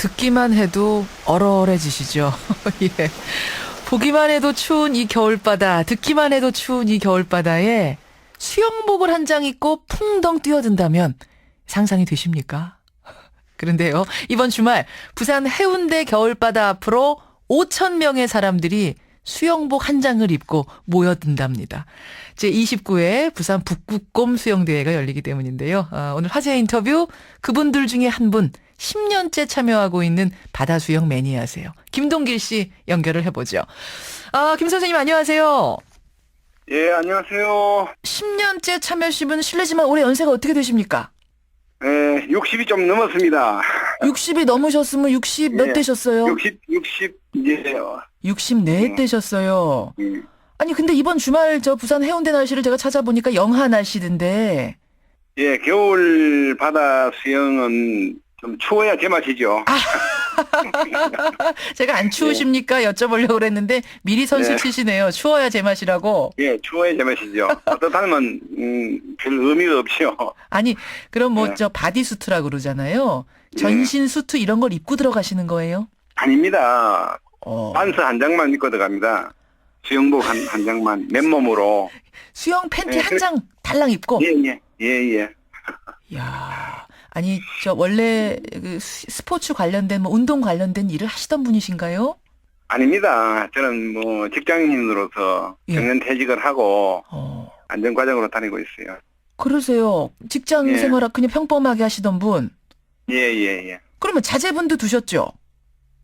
듣기만 해도 얼얼해지시죠. 예. 보기만 해도 추운 이 겨울바다, 듣기만 해도 추운 이 겨울바다에 수영복을 한 장 입고 풍덩 뛰어든다면 상상이 되십니까? 그런데요, 이번 주말 부산 해운대 겨울바다 앞으로 5천 명의 사람들이 수영복 한 장을 입고 모여든답니다. 제29회 부산 북극곰 수영대회가 열리기 때문인데요. 아, 오늘 화제 인터뷰 그분들 중에 한 분 10년째 참여하고 있는 바다 수영 매니아세요. 김동길 씨 연결을 해보죠. 아, 김 선생님 안녕하세요. 예, 안녕하세요. 10년째 참여하시면 실례지만 올해 연세가 어떻게 되십니까? 예, 60이 좀 넘었습니다. 60이 넘으셨으면 60 몇 예. 되셨어요? 60, 60, 이제, 어, 64 음. 되셨어요. 음, 아니 근데 이번 주말 저 부산 해운대 날씨를 제가 찾아보니까 영하 날씨던데 예, 겨울 바다 수영은 좀 추워야 제맛이죠. 아. 제가 안 추우십니까 여쭤보려고 그랬는데 미리 선수 네. 치시네요. 추워야 제맛이라고. 예, 추워야 제맛이죠. 따뜻하면, 음, 별 의미가 없죠. 아니 그럼 뭐 네. 저 바디수트라 그러잖아요. 전신 수트 이런 걸 입고 들어가시는 거예요? 아닙니다. 어. 반스 한 장만 입고 들어갑니다. 수영복 한, 한 장만, 맨몸으로. 수영 팬티 네, 한 장 달랑 입고. 예, 예, 예, 예. 야 아니 저 원래 그 수- 스포츠 관련된 뭐 운동 관련된 일을 하시던 분이신가요? 아닙니다. 저는 뭐 직장인으로서 예. 정년 퇴직을 하고 어. 안전 과정으로 다니고 있어요. 그러세요. 직장 예. 생활 그냥 평범하게 하시던 분. 예, 예, 예. 그러면 자제분도 두셨죠?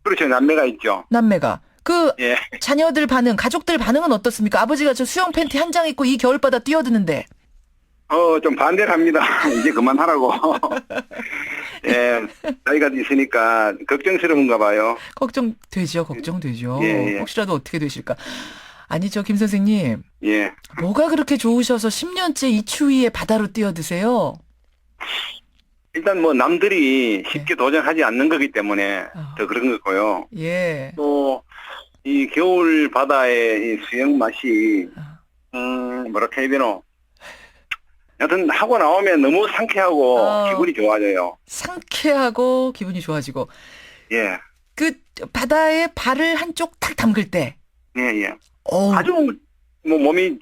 그렇죠. 남매가 있죠. 남매가. 그 예. 자녀들 반응, 가족들 반응은 어떻습니까? 아버지가 저 수영 팬티 한 장 입고 이 겨울바다 뛰어드는데. 어, 좀 반대를 합니다. 이제 그만하라고. 예, 나이가 있으니까 걱정스러운가 봐요. 걱정되죠, 걱정되죠. 예, 예. 혹시라도 어떻게 되실까? 아니, 저김 선생님, 예. 뭐가 그렇게 좋으셔서 10년째 이 추위에 바다로 뛰어드세요? 일단 뭐 남들이 쉽게 도전하지 않는 거기 때문에 아. 더 그런 거고요. 예. 또, 이 겨울 바다의 이 수영 맛이, 아. 음, 뭐랄까 해야 되노. 여튼 하고 나오면 너무 상쾌하고 어. 기분이 좋아져요. 상쾌하고 기분이 좋아지고. 예. 그 바다에 발을 한쪽 탁 담글 때. 예, 예. 어우, 아주 뭐 몸이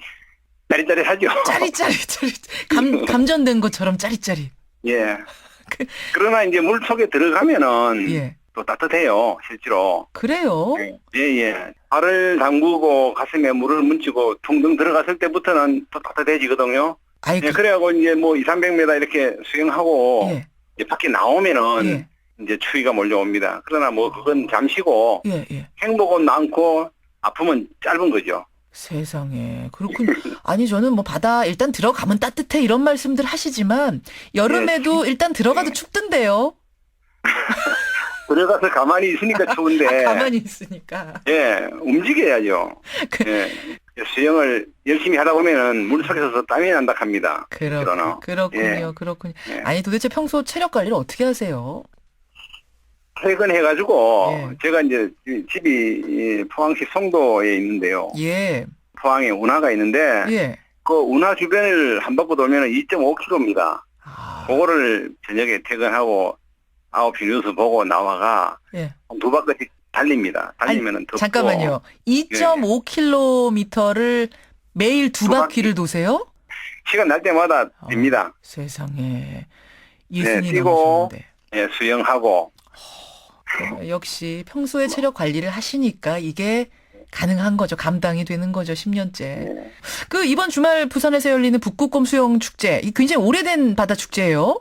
짜릿짜릿하죠. 짜릿짜릿 짜릿. 감, 감전된 것처럼 짜릿짜릿. 예. 그- 그러나 이제 물 속에 들어가면은 예. 또 따뜻해요, 실제로. 그래요? 예, 예. 발을 담그고 가슴에 물을 묻히고 퉁퉁 들어갔을 때부터는 또 따뜻해지거든요. 아이, 예, 그, 그래가고 이제 뭐 2, 300m 이렇게 수영하고 예. 이제 밖에 나오면은 예. 이제 추위가 몰려옵니다. 그러나 뭐 그건 잠시고 예, 예. 행복은 많고 아픔은 짧은 거죠. 세상에. 그렇군요. 아니, 저는 뭐 바다 일단 들어가면 따뜻해 이런 말씀들 하시지만 여름에도 일단 들어가도 네. 춥던데요. 들어가서 가만히 있으니까 추운데. 아, 가만히 있으니까. 예, 움직여야죠. 그- 예, 수영을 열심히 하다 보면은 물 속에서 땀이 난다 합니다. 그렇, 그러나. 그렇군요. 그렇군요. 예. 아니, 도대체 평소 체력 관리를 어떻게 하세요? 퇴근해가지고 예. 제가 이제 집이 이 포항시 송도에 있는데요. 예. 포항에 운하가 있는데 예. 그 운하 주변을 한 바퀴 돌면 2.5km입니다. 아, 그거를 저녁에 퇴근하고 9시 뉴스 보고 나와가 예. 두 바퀴씩 달립니다. 달리면은 덥고 잠깐만요. 2.5km를 매일 두 두 바퀴를 도세요? 시간 날 때마다 어. 뜁니다. 세상에. 예순이 뛰고 넘으셨는데. 예, 수영하고 어, 역시 평소에 체력 관리를 하시니까 이게 가능한 거죠. 감당이 되는 거죠. 10년째. 예. 그 이번 주말 부산에서 열리는 북극곰 수영 축제. 이 굉장히 오래된 바다 축제예요.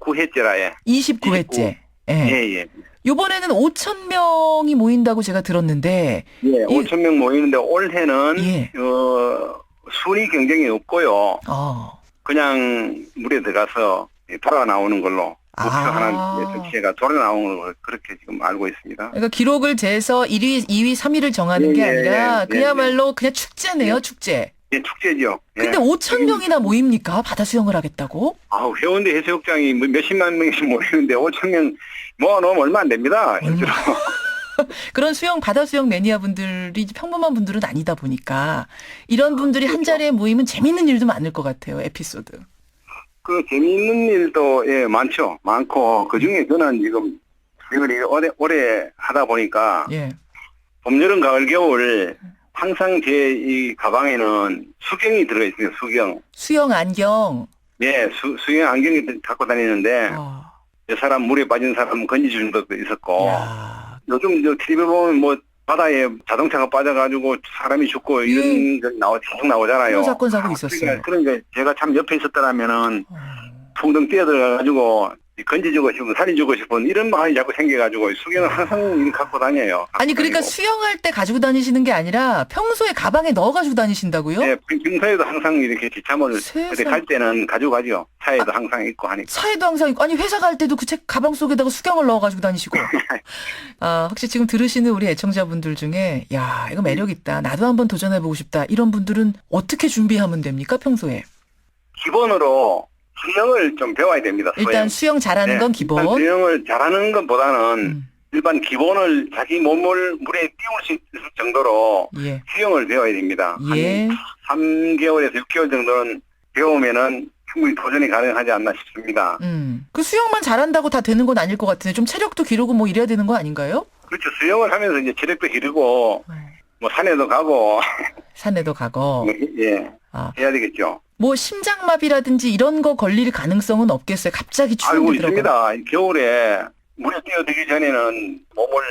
9회째라에 29회째. 예. 예, 예. 요번에는 5천 명이 모인다고 제가 들었는데 예, 5천 명 모이는데 올해는 예. 어, 순위 경쟁이 없고요. 어. 그냥 물에 들어가서 돌아 나오는 걸로 아. 목표하는 전체가 돌아 나오는 걸로 그렇게 지금 알고 있습니다. 그러니까 기록을 재서 1위, 2위, 3위를 정하는 예, 게 예, 아니라 예, 그야말로 그냥 축제네요, 예. 축제. 예, 축제죠. 예. 근데 5천 명이나 모입니까? 바다 수영을 하겠다고? 아우, 해운대 해수욕장이 뭐 몇십만 명씩 모이는데 5천 명 모아놓으면 얼마 안 됩니다. 실제로. 그런 수영 바다 수영 매니아 분들이 평범한 분들은 아니다 보니까 이런 분들이 한 자리에 모이면 재밌는 일도 많을 것 같아요. 에피소드. 그 재미있는 일도 예 많죠. 많고 그 중에 저는 지금 이걸 오래, 오래 하다 보니까 예. 봄, 여름, 가을, 겨울 항상 제 이 가방에는 수경이 들어가 있습니다. 수경. 수영 안경. 예, 수, 수경 안경이 갖고 다니는데 어. 이 사람 물에 빠진 사람 건지주는 것도 있었고 야. 요즘 저 TV에 보면 뭐 바다에 자동차가 빠져가지고 사람이 죽고 이런 게 나오, 계속 나오잖아요. 사건 사고 있었어요. 그러니까, 그러니까 제가 참 옆에 있었더라면은 어. 풍덩 뛰어들어가지고 건지주고 싶은 살인주고 싶은 이런 마음이 자꾸 생겨가지고 수경을 항상 갖고 다녀요. 아니 그러니까 다니고. 수영할 때 가지고 다니시는 게 아니라 평소에 가방에 넣어 가지고 다니신다고요? 네, 평소에도 항상 이렇게 지참을 세상에. 그때 갈 때는 가지고 가죠. 차에도 항상 있고 하니까. 차에도 항상 있고 아니 회사 갈 때도 그 책 가방 속에다가 수경을 넣어 가지고 다니시고. 아, 혹시 지금 들으시는 우리 애청자분들 중에 야, 이거 매력 있다. 나도 한번 도전해 보고 싶다. 이런 분들은 어떻게 준비하면 됩니까? 평소에. 기본으로 수영을 좀 배워야 됩니다. 수영. 일단 수영 잘하는 네, 건 기본. 일단 수영을 잘하는 것보다는 음, 일반 기본을 자기 몸을 물에 띄울 수 있을 정도로 예. 수영을 배워야 됩니다. 예. 한 3개월에서 6개월 정도는 배우면은 충분히 도전이 가능하지 않나 싶습니다. 음. 그 수영만 잘한다고 다 되는 건 아닐 것 같은데 좀 체력도 기르고 뭐 이래야 되는 거 아닌가요? 그렇죠. 수영을 하면서 이제 체력도 기르고 뭐 산에도 가고 산에도 가고. 뭐, 예 아, 해야 되겠죠. 뭐 심장마비라든지 이런 거 걸릴 가능성은 없겠어요. 갑자기 알고 추운데 들어가. 있습니다. 겨울에 물에 뛰어들기 전에는 몸을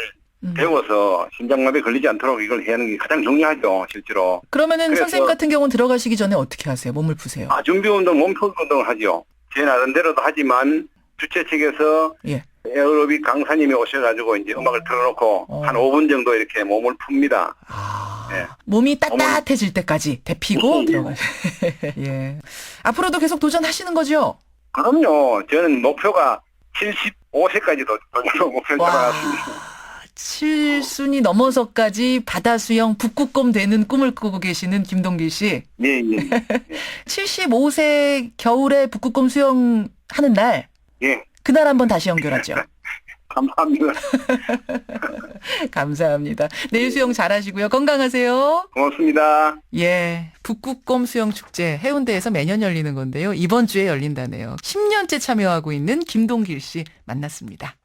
음. 데워서 심장마비 걸리지 않도록 이걸 해야 하는 게 가장 중요하죠, 실제로. 그러면은 그래서- 선생님 같은 경우는 들어가시기 전에 어떻게 하세요? 몸을 푸세요. 아, 준비 운동, 몸풀 운동을 하죠. 제 나름대로도 하지만 주최 측에서 예. 에어로빅 강사님이 오셔가지고 이제 음악을 틀어놓고 어. 한 5분 정도 이렇게 몸을 풉니다. 아, 예. 몸이 따뜻해질 때까지 데피고 예. 들어가요. 예. 앞으로도 계속 도전하시는 거죠? 그럼요. 저는 목표가 75세까지 도, 도전 목표를 와. 잡아놨습니다. 칠순이 넘어서까지 바다 수영 북극곰 되는 꿈을 꾸고 계시는 김동길 씨. 예, 예. 75세 겨울에 북극곰 수영 하는 날, 예. 그날 한번 다시 연결하죠. 감사합니다. 감사합니다. 내일 수영 잘하시고요. 건강하세요. 고맙습니다. 예. 북극곰 수영 축제 해운대에서 매년 열리는 건데요. 이번 주에 열린다네요. 10년째 참여하고 있는 김동길 씨 만났습니다.